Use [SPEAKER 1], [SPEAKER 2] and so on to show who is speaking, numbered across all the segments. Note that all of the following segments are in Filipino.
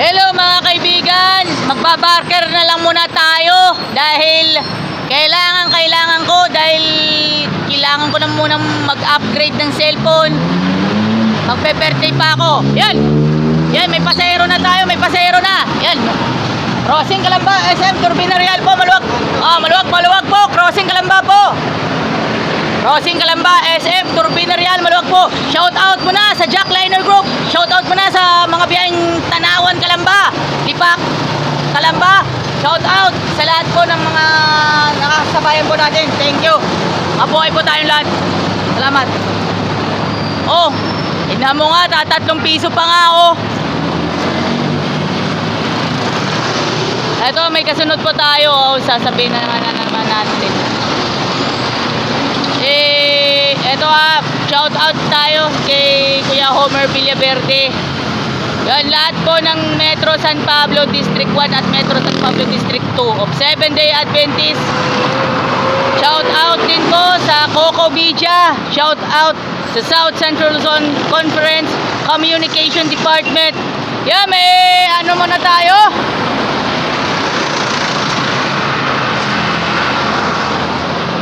[SPEAKER 1] Hello mga kaibigan, magbabarker na lang muna tayo dahil kailangan kailangan ko dahil kailangan ko na muna mag-upgrade ng cellphone. Magpe-birthday pa ako. Yan. Yan, may pasahero na tayo, may pasahero na. Yan. Crossing Kalamba, SM Turbina Real po, maluwag. Ah, maluwag, maluwag po. Crossing. Crossing Kalamba, SM, Turbina Real, maluwag po. Shout out muna sa Jack Liner Group. Shout out muna sa mga biyaheng Tanawan Kalamba. Lipak Kalamba. Shout out sa lahat po ng mga nakasabayan po natin. Thank you. Mabuhay po tayong lahat. Salamat. Oh, tignan mo nga, tatatlong piso pa nga oh. Ito, may kasunod po tayo. Oh, sasabihin na na naman natin. Eto ha, shout out tayo kay Kuya Homer Villaverde. Yan, lahat po ng Metro San Pablo District 1 at Metro San Pablo District 2 of 7 Day Adventist. Shout out din po sa Coco Beach. Shout out sa South Central Zone Conference Communication Department. Yan, may ano muna tayo?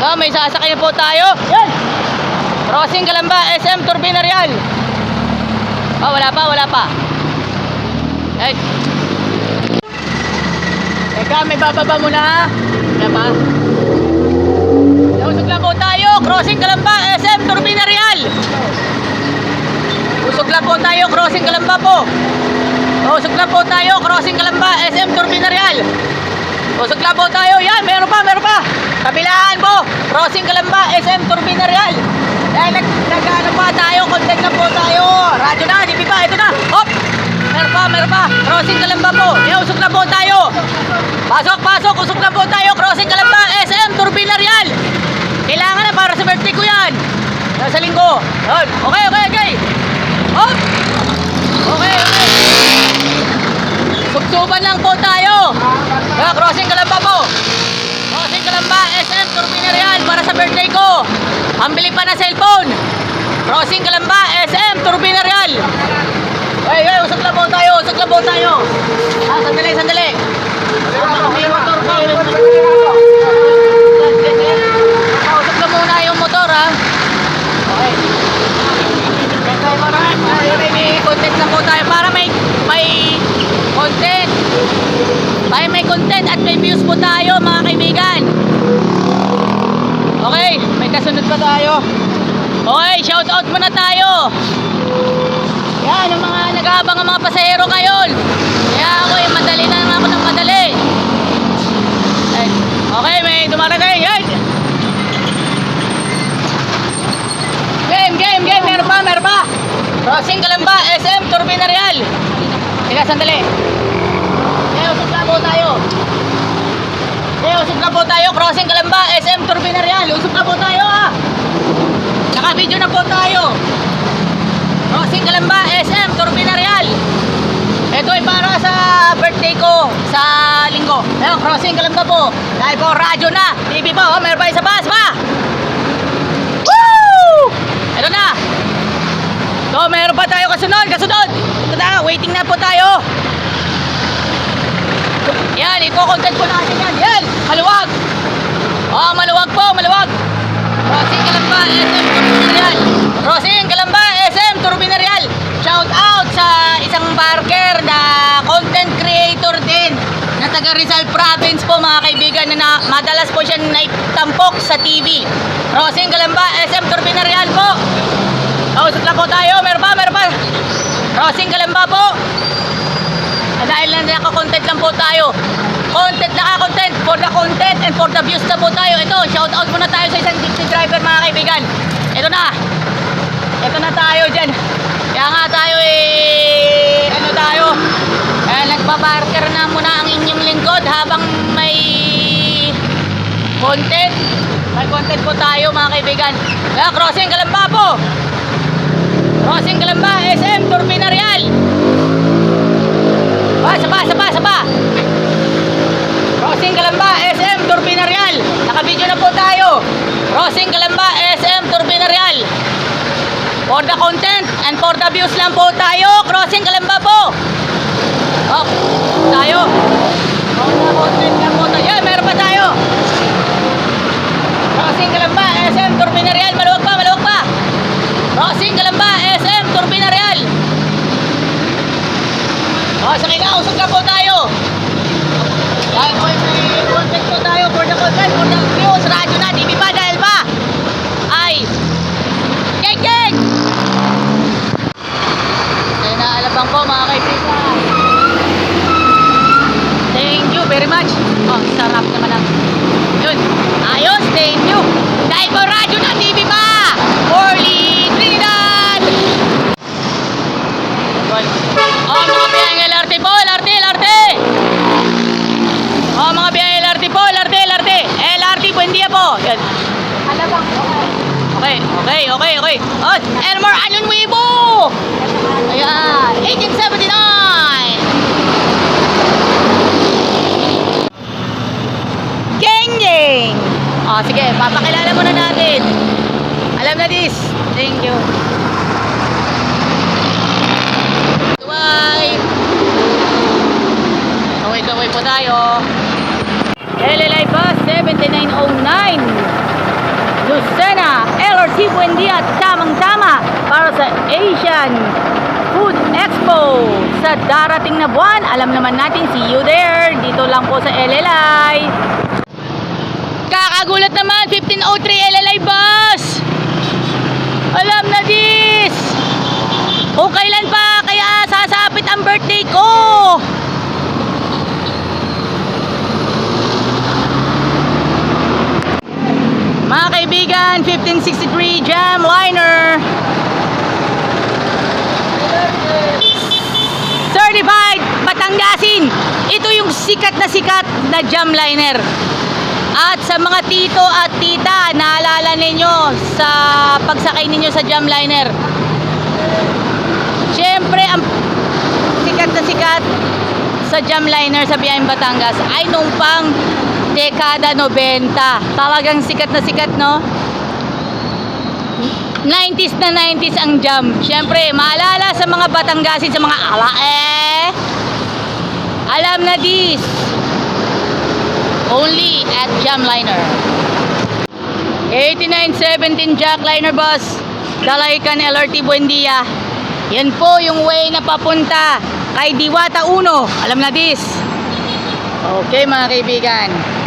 [SPEAKER 1] So, may sasakay na po tayo. Yan! Crossing Kalamba, SM Turbina Real. Oh, wala pa, wala pa. Ay. Teka, may bababa muna ha. Wala pa. Usog lang po tayo. Crossing Kalamba, SM Turbina Real. Usog lang po tayo. Crossing Kalamba po. Usog lang po tayo. Crossing Kalamba, SM Turbina Real. Usog lang po tayo. Yan, meron pa, meron pa. Kabilaan po. Crossing Kalamba, SM Turbina Real. Yan, nag, nag ano pa tayo. Content na po tayo. Radyo na, di ba? Ito na. Hop. Meron pa, meron pa. Crossing Kalamba po. Yan, usog na po tayo. Pasok, pasok. Usog na po tayo. Crossing Kalamba, SM Turbina Real. Kailangan na para sa birthday ko yan. Nasa linggo. Yan. Okay, okay, okay. Hop. Okay, okay. Subsuban lang po tayo. Kaya crossing Kalamba po. Turbina Real para sa birthday ko. Pambili pa na cellphone. Crossing Kalamba, SM Turbina Real. Hey, hey, usap po tayo, usap po tayo. Ah, sandali, sandali. May motor po. Usap lang muna yung motor, ha. Okay. May, may content na po tayo para may may content. Para may content at may views po tayo mga kaibigan. Okay, may kasunod pa tayo. Okay, shout out muna tayo. Yan, ang mga nag-aabang ang mga pasahero ngayon. Kaya ako, eh, madali na naman ako ng madali. Ay, Okay, may dumarating. Yan! Game, game, game. Meron pa, meron pa. Crossing Kalamba, SM, Turbina Real. Teka, sandali. Eh, usap lang po tayo. Eh, usap lang po tayo. Crossing Kalamba, SM, Turbina Real. Usap lang po tayo, ah. Naka-video na po tayo. Crossing Kalamba, SM, Turbina Real. Ito ay para sa birthday ko sa linggo. Ayun, Crossing Kalamba po. Dahil po, radyo na. TV po, oh, meron pa isa isa pa. Woo! Ito na. So, meron pa tayo kasunod, kasunod. Ito na, waiting na po tayo. Yan, iko-content po natin yan. Yan, maluwag. Oh, maluwag po, maluwag. Crossing Kalamba, SM Turbina Real. Crossing Kalamba, SM Turbina Real. Shout out sa isang barker na content creator din na taga Rizal Province po mga kaibigan na, na madalas po siya naitampok sa TV. Crossing Kalamba, SM Turbina Real po. Kausap lang po tayo. Meron pa, meron pa. Crossing Kalamba po. Ah, Dahil na naka-content lang po tayo. Content, naka-content for the content and for the views na po tayo. Ito, shout out muna tayo sa isang taxi driver mga kaibigan. Ito na. Ito na tayo dyan. Kaya nga tayo eh, ano tayo. Eh, nagbabarker na muna ang inyong lingkod habang may content. May content po tayo mga kaibigan. Kaya crossing Kalamba po. Crossing Kalamba, SM, Turbina Real. Pa, sapa, sapa, sapa. Rosing Kalamba, SM, Turbina Real. Nakabidyo na po tayo. Rosing Kalamba, SM, Turbina Real. For the content and for the views lang po tayo. Crossing Kalamba po. Oh, tayo. For the content po tayo. Yeah, meron pa tayo. Crossing Kalamba, SM, Turbina Real. Maluwag pa, maluwag pa. Crossing Kalamba, SM, Turbina Real. Oh, sa kinausap ka po tayo. Dahil po content po tayo for the content, for the views, radyo na, TV pa, dahil? Ay, geng geng! Kaya naalabang po mga kaibigan. Thank you very much. Oh, sarap naman ang... Yun. Ayos, thank you. Dahil po radyo na, TV pa! Orly Trinidad! Yun. Oh, mga biyayang LRT po, LRT, LRT! Oh, mga biyayang LRT po, LRT, LRT! LRT, buen dia po! Yan.
[SPEAKER 2] Alabang po.
[SPEAKER 1] Okay, okay, okay, okay. Oh, Elmer Alon Weibo! Ayan, 1879! Geng Geng! Oh, sige, papakilala muna natin. Alam na this. Thank you. Tuway! Kaway-kaway po tayo. LLI Bus 7909. Lucena, LRT Buendia, tamang-tama para sa Asian Food Expo sa darating na buwan. Alam naman natin, see you there. Dito lang po sa LLI. Kakagulat naman, 1503 LLI bus! Alam na this! O kailan pa kaya sasapit ang birthday ko? Mga kaibigan, 1563 Jam Liner. Certified Batanggasin. Ito yung sikat na sikat na jam liner. At sa mga tito at tita, naalala ninyo sa pagsakay ninyo sa jam liner. Siyempre, ang sikat na sikat sa jam liner sa Biyayang Batangas ay nung pang dekada 90. Talagang sikat na sikat, no? 90s na 90s ang jam. Siyempre, maalala sa mga Batanggasin, sa mga ala eh. Alam na this. Only at Jamliner. 8917 Jackliner bus. Dalaykan LRT Buendia. Yan po yung way na papunta kay Diwata 1. Alam na this. Okay mga kaibigan.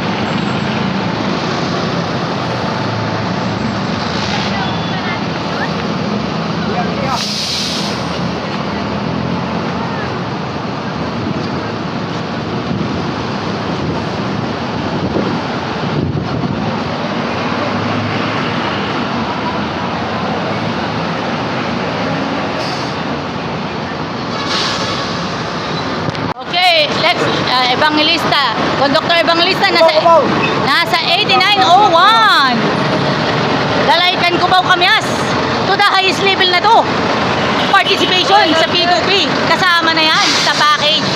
[SPEAKER 1] Okay, let's uh, Evangelista. Conductor Evangelista nasa nasa 8901. Dalaykan ko ba kamias? To the highest level na to. Participation sa P2P. Kasama na yan sa package.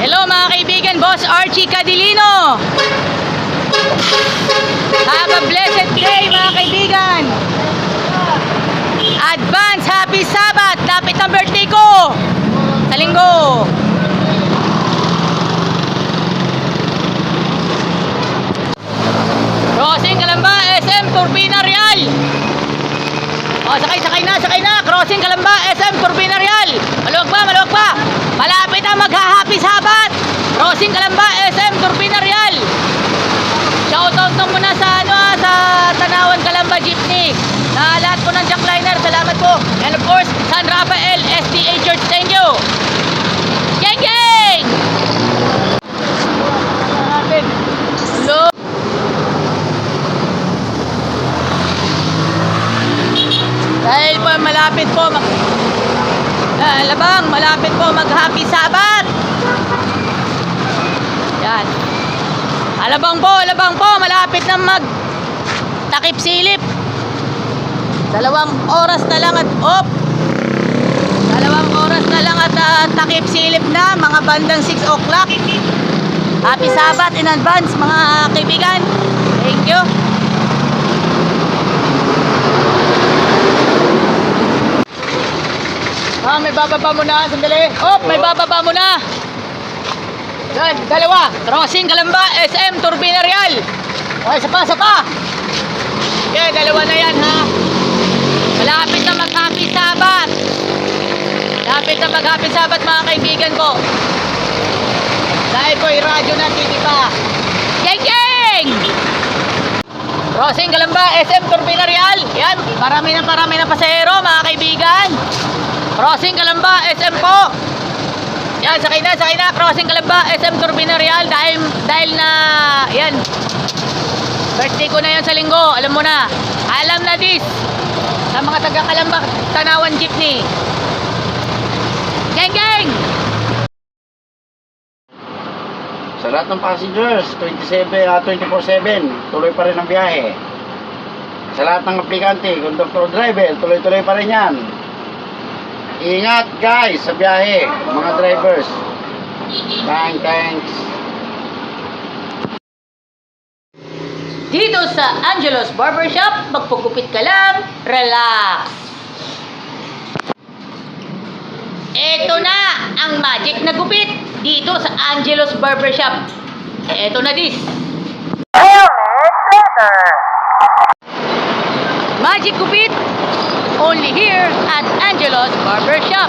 [SPEAKER 1] Hello mga kaibigan, Boss Archie Cadilino. Have a blessed day mga kaibigan. Advance Happy Sabbath. Lapit ng birthday ko. Sa linggo. Crossing Kalamba, SM Turbina Real. O, sakay, sakay na, sakay na. Crossing Kalamba, SM Turbina Real. Maluwag pa, maluwag pa. Malapit ang magha-happy Sabbath. Crossing Kalamba, SM Turbina Real. Shoutout na muna sa ano ah, sa Tanawan Kalamba Jeepney. Na lahat po ng jackliner, And of course, San Rafael SDA Church, thank you. Geng geng! Hello. Dahil po malapit po mag Ah, labang, malapit po mag Happy Sabbath. Yan. Alabang po, alabang po, malapit na mag takip silip. Dalawang oras na lang at op. Dalawang oras na lang at ah, takip silip na, mga bandang 6 o'clock. Happy Sabbath in advance mga kaibigan. Thank you. Ah, may bababa mo na. Sandali. Oh, may bababa mo na. Yan, dalawa. Crossing Kalamba, SM Turbina Real. O, isa pa, isa pa. Okay, dalawa na yan ha. Malapit na mag-happy sabat. Malapit na mag-happy sabat mga kaibigan ko. Dahil po radyo na TV pa. Geng geng! Crossing Galamba, SM Turbina Real. Yan, marami na marami na pasahero mga kaibigan. Crossing Galamba, SM po. Yan, sakay na, sakay na. Crossing Calamba, SM Turbina Real. Dahil, dahil na, yan. Birthday ko na yan sa linggo. Alam mo na. Alam na this. Sa mga taga Calamba, Tanawan Jeepney. Geng, geng!
[SPEAKER 2] Sa lahat ng passengers, 27, ah, 24-7, tuloy pa rin ang biyahe. Sa lahat ng aplikante, conductor driver, tuloy-tuloy pa rin yan. Ingat guys sa biyahe, mga drivers. Thanks, thanks.
[SPEAKER 1] Dito sa Angelo's Barbershop, magpagupit ka lang, relax. Ito na ang magic na gupit dito sa Angelo's Barbershop. Ito na dis. Magic gupit only here at Angelo's Barbershop.